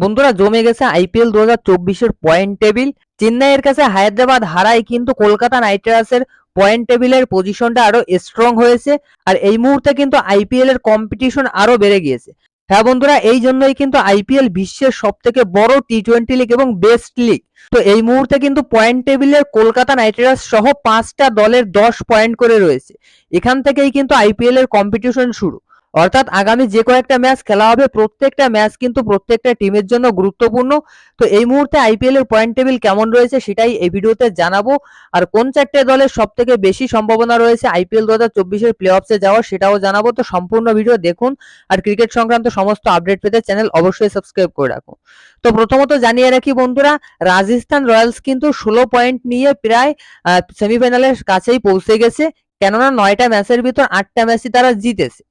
বন্ধুরা, জমে গেছে আইপিএল দু হাজার চব্বিশের পয়েন্ট টেবিল চেন্নাইয়ের কাছে হায়দ্রাবাদ হারায় কিন্তু কলকাতা নাইট রাইডার্সের পয়েন্ট টেবিলের পজিশনটা আরও স্ট্রং হয়েছে। আর এই মুহূর্তে কিন্তু আইপিএল এর কম্পিটিশন আরও বেড়ে গিয়েছে। হ্যাঁ বন্ধুরা, এই জন্যই কিন্তু আইপিএল বিশ্বের সব থেকে বড় টি টোয়েন্টি লিগ এবং বেস্ট লিগ তো এই মুহূর্তে কিন্তু পয়েন্ট টেবিলের কলকাতা নাইট রাইডার্স সহ পাঁচটা দলের দশ পয়েন্ট করে রয়েছে। এখান থেকেই কিন্তু আইপিএল এর কম্পিটিশন শুরু। অর্থাৎ আগামী যে কয়েকটা ম্যাচ খেলা হবে, প্রত্যেকটা ম্যাচ কিন্তু প্রত্যেকটা টিমের জন্য গুরুত্বপূর্ণ। তো এই মুহূর্তে আইপিএল এর পয়েন্ট টেবিল কেমন রয়েছে সেটাই এই ভিডিওতে জানাব। আর কোন চারটে দলের সব থেকে বেশি সম্ভাবনা রয়েছে আইপিএল দু হাজার চব্বিশের প্লে অফসে যাওয়ার সেটাও জানাব। তো সম্পূর্ণ ভিডিও দেখুন আর ক্রিকেট সংক্রান্ত সমস্ত আপডেট পেতে চ্যানেল অবশ্যই সাবস্ক্রাইব করে রাখুন। তো প্রথমত জানিয়ে রাখি বন্ধুরা, রাজস্থান রয়্যালস কিন্তু ষোলো পয়েন্ট নিয়ে প্রায় সেমিফাইনালের কাছেই পৌঁছে গেছে। কেননা নয়টা ম্যাচের ভিতর আটটা ম্যাচই তারা জিতেছে।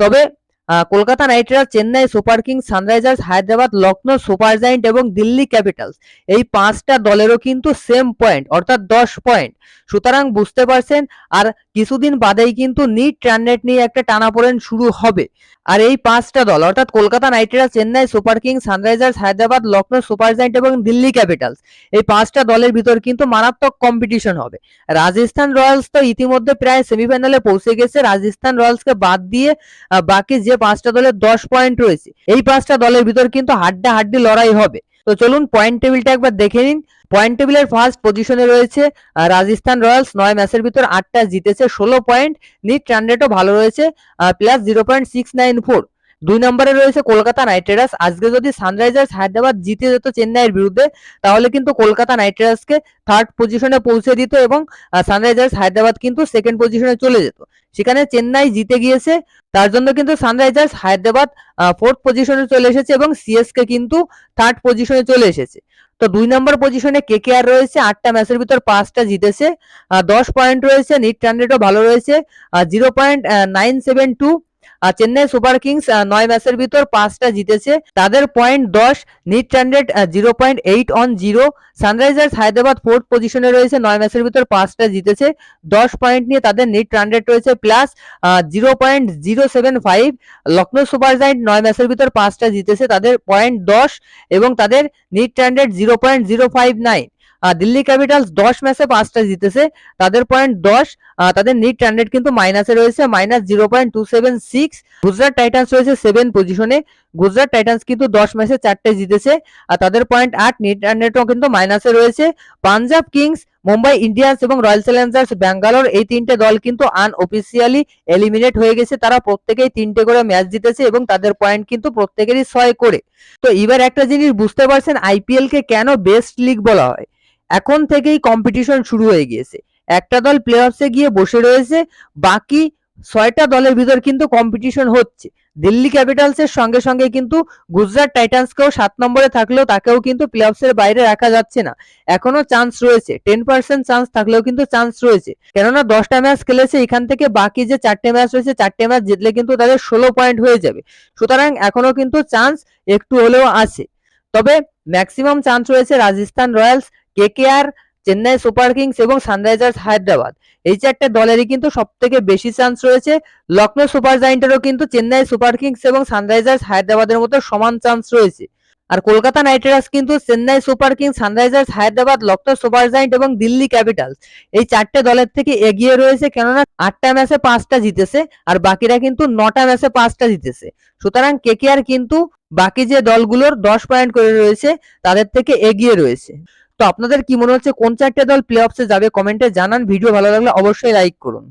তবে আহ, Kolkata Knight Riders, Chennai Super Kings, Sunrisers, Hyderabad, Lucknow, Super Giant এবং দিল্লি ক্যাপিটালস। এই পাঁচটা দলেরও কিন্তু সেম পয়েন্ট অর্থাৎ দশ পয়েন্ট সুতরাং বুঝতে পারছেন, আর কিছুদিন বাদেই কিন্তু নিট রাননেট নিয়ে একটা টানাপোড়েন শুরু হবে। আর এই পাঁচটা দল, অর্থাৎ Kolkata Knight Riders, Chennai Super Kings, Sunrisers, Hyderabad, Lucknow, Super Giant এবং দিল্লি ক্যাপিটালস, এই পাঁচটা দলের ভিতর কিন্তু মারাত্মক কম্পিটিশন হবে। রাজস্থান রয়্যালস তো ইতিমধ্যে প্রায় সেমিফাইনালে পৌঁছে গেছে। রাজস্থান রয়্যালসকে বাদ দিয়ে বাকি যে পাঁচটা দলের দশ পয়েন্ট রয়েছে, এই পাঁচটা দলের ভিতর কিন্তু হাড্ডা হাড্ডি লড়াই হবে। তো চলুন পয়েন্ট টেবিলটা একবার দেখে নিন। পয়েন্ট টেবিলের ফার্স্ট পজিশনে রয়েছে রাজস্থান রয়্যালস। নয় ম্যাচের ভিতর আটটা জিতেছে, ষোলো পয়েন্ট নিট রান রেটও ভালো রয়েছে plus zero point six nine four দুই নম্বরে রয়েছে কলকাতা নাইট রাইডার্স। আজকে যদি সানরাইজার্স হায়দ্রাবাদ জিতে যেত চেন্নাইয়ের বিরুদ্ধে, তাহলে কিন্তু কলকাতা নাইট রাইডার্সকে থার্ড পজিশনে পৌঁছে দিত এবং সানরাইজার্স হায়দ্রাবাদ কিন্তু সেকেন্ড পজিশনে চলে যেত। সেখানে চেন্নাই জিতে গিয়েছে, তার জন্য কিন্তু সানরাইজার্স হায়দ্রাবাদ ফোর্থ পজিশনে চলে এসেছে এবং সিএসকে কিন্তু থার্ড পজিশনে চলে এসেছে। তো দুই নম্বর পজিশনে কেকেআর রয়েছে, আটটা ম্যাচের ভিতর পাঁচটা জিতেছে। দশ পয়েন্ট রয়েছে নিট রান রেটও ভালো রয়েছে। Zero point nine seven two আর চেন্নাই সুপার কিংস নয় ম্যাচের ভিতর পাঁচটা জিতেছে। তাদের পয়েন্ট দশ, net rate zero point eight on zero. Sunrisers Hyderabad fourth পজিশনে রয়েছে, নয় ম্যাচের ভিতর পাঁচটা জিতেছে। দশ পয়েন্ট নিয়ে তাদের নিট রেট রয়েছে, plus zero point zero seven five. Lucknow Super Giant নয় ম্যাচের ভিতর পাঁচটা জিতেছে। তাদের পয়েন্ট দশ এবং তাদের net rate zero point zero five nine. Delhi Capitals দশ ম্যাচে পাঁচটা জিতেছে। তাদের পয়েন্ট দশ তাদের নিট রান রেট কিন্তু মাইনাসে রয়েছে minus zero point two seven six Gujarat Titans রয়েছে সেভেন পজিশনে গুজরাট টাইটান্স কিন্তু দশ ম্যাচে চারটে জিতেছে, আর তাদের পয়েন্ট আট নিট রান রেটও কিন্তু মাইনাসে রয়েছে। পাঞ্জাব কিংস মুম্বাই ইন্ডিয়ান্স এবং রয়্যাল চ্যালেঞ্জার্স ব্যাঙ্গালোর এই তিনটে দল কিন্তু আনঅফিসিয়ালি এলিমিনেট হয়ে গেছে। তারা প্রত্যেকেই তিনটে করে ম্যাচ জিতেছে এবং তাদের পয়েন্ট কিন্তু প্রত্যেকেরই ছয় করে। তো এবার একটা জিনিস বুঝতে পারছেন আইপিএল কে কেন বেস্ট লিগ বলা হয়? এখন থেকেই কম্পিটিশন শুরু হয়ে গিয়েছে। একটা দল প্লে অফসে গিয়ে বসে রয়েছে, বাকি ছয়টা দলের ভিতর কিন্তু কম্পিটিশন হচ্ছে। দিল্লি ক্যাপিটালসের সঙ্গে সঙ্গে কিন্তু গুজরাট টাইটান্সকেও সাত নম্বরে থাকলেও তাকেও কিন্তু প্লে অফসের বাইরে রাখা যাচ্ছে না। এখনও চান্স রয়েছে টেন পার্সেন্ট চান্স থাকলেও কিন্তু চান্স রয়েছে। কেননা দশটা ম্যাচ খেলেছে, এখান থেকে বাকি যে চারটে ম্যাচ রয়েছে, চারটে ম্যাচ জিতলে কিন্তু তাদের ষোলো পয়েন্ট হয়ে যাবে। সুতরাং এখনও কিন্তু চান্স একটু হলেও আছে। তবে ম্যাক্সিমাম চান্স রয়েছে Rajasthan Royals KKR, Chennai Super Kings এবং সানরাইজার্স হায়দ্রাবাদ। এই চারটে দলেরই কিন্তু সব থেকে বেশি চান্স রয়েছে। লখনৌ সুপার জায়েন্টেরও কিন্তু চেন্নাই সুপার কিংস এবং সানরাইজার্স হায়দ্রাবাদের মতো সমান চান্স রয়েছে। আর কলকাতা নাইট রাইডার্স কিন্তু Chennai Super Kings, Sunrisers Hyderabad, Lucknow Super Giant এবং দিল্লি ক্যাপিটালস। এই চারটে দলের থেকে এগিয়ে রয়েছে কেননা আটটা ম্যাচে পাঁচটা জিতেছে আর বাকিরা কিন্তু নটা ম্যাচে পাঁচটা জিতেছে। সুতরাং কেকেআর কিন্তু বাকি যে দলগুলোর দশ পয়েন্ট করে রয়েছে, তাদের থেকে এগিয়ে রয়েছে। তো আপনাদের কি মনে হচ্ছে কোন চারটে দল প্লে অফসে যাবে? কমেন্টে জানান। ভিডিও ভালো লাগলে অবশ্যই লাইক করুন।